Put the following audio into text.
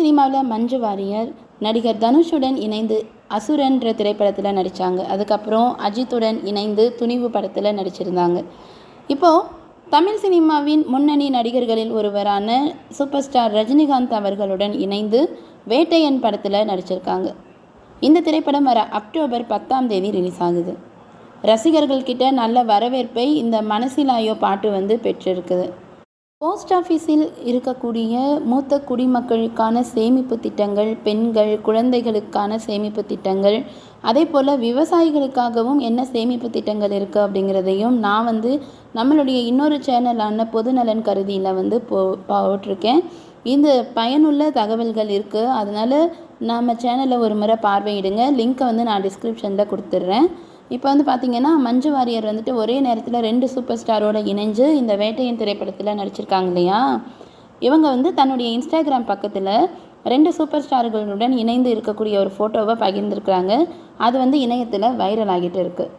சினிமாவில் மஞ்சு வாரியர் நடிகர் தனுஷுடன் இணைந்து அசுரன்ற திரைப்படத்தில் நடித்தாங்க அதுக்கப்புறம் அஜித்துடன் இணைந்து துணிவு படத்தில் நடிச்சிருந்தாங்க. இப்போது தமிழ் சினிமாவின் முன்னணி நடிகர்களில் ஒருவரான சூப்பர் ஸ்டார் ரஜினிகாந்த் அவர்களுடன் இணைந்து வேட்டையன் படத்தில் நடிச்சிருக்காங்க. இந்த திரைப்படம் வர அக்டோபர் பத்தாம் தேதி ரிலீஸ் ஆகுது. ரசிகர்கள்கிட்ட நல்ல வரவேற்பை இந்த மனசிலாயோ பாட்டு வந்து பெற்றிருக்குது. போஸ்ட் ஆஃபீஸில் இருக்கக்கூடிய மூத்த குடிமக்களுக்கான சேமிப்பு திட்டங்கள் பெண்கள் குழந்தைகளுக்கான சேமிப்பு திட்டங்கள் அதே போல் விவசாயிகளுக்காகவும் என்ன சேமிப்பு திட்டங்கள் இருக்குது அப்படிங்கிறதையும் நான் வந்து நம்மளுடைய இன்னொரு சேனலான பொதுநலன் கருதியில் வந்து போ போட்டிருக்கேன். இந்த பயனுள்ள தகவல்கள் இருக்குது அதனால் நம்ம சேனலை ஒரு முறை பார்வையிடுங்க. லிங்க்கை வந்து நான் டிஸ்கிரிப்ஷனில் கொடுத்துட்றேன். இப்போ வந்து பார்த்திங்கன்னா மஞ்சு வாரியர் வந்துட்டு ஒரே நேரத்தில் ரெண்டு சூப்பர் ஸ்டாரோட இணைஞ்சு இந்த வேட்டையன் திரைப்படத்தில் நடிச்சிருக்காங்க இல்லையா? இவங்க வந்து தன்னுடைய இன்ஸ்டாகிராம் பக்கத்தில் ரெண்டு சூப்பர் ஸ்டார்களுடன் இணைந்து இருக்கக்கூடிய ஒரு ஃபோட்டோவை பகிர்ந்திருக்கிறாங்க. அது வந்து இணையத்தில் வைரல் ஆகிட்டு இருக்குது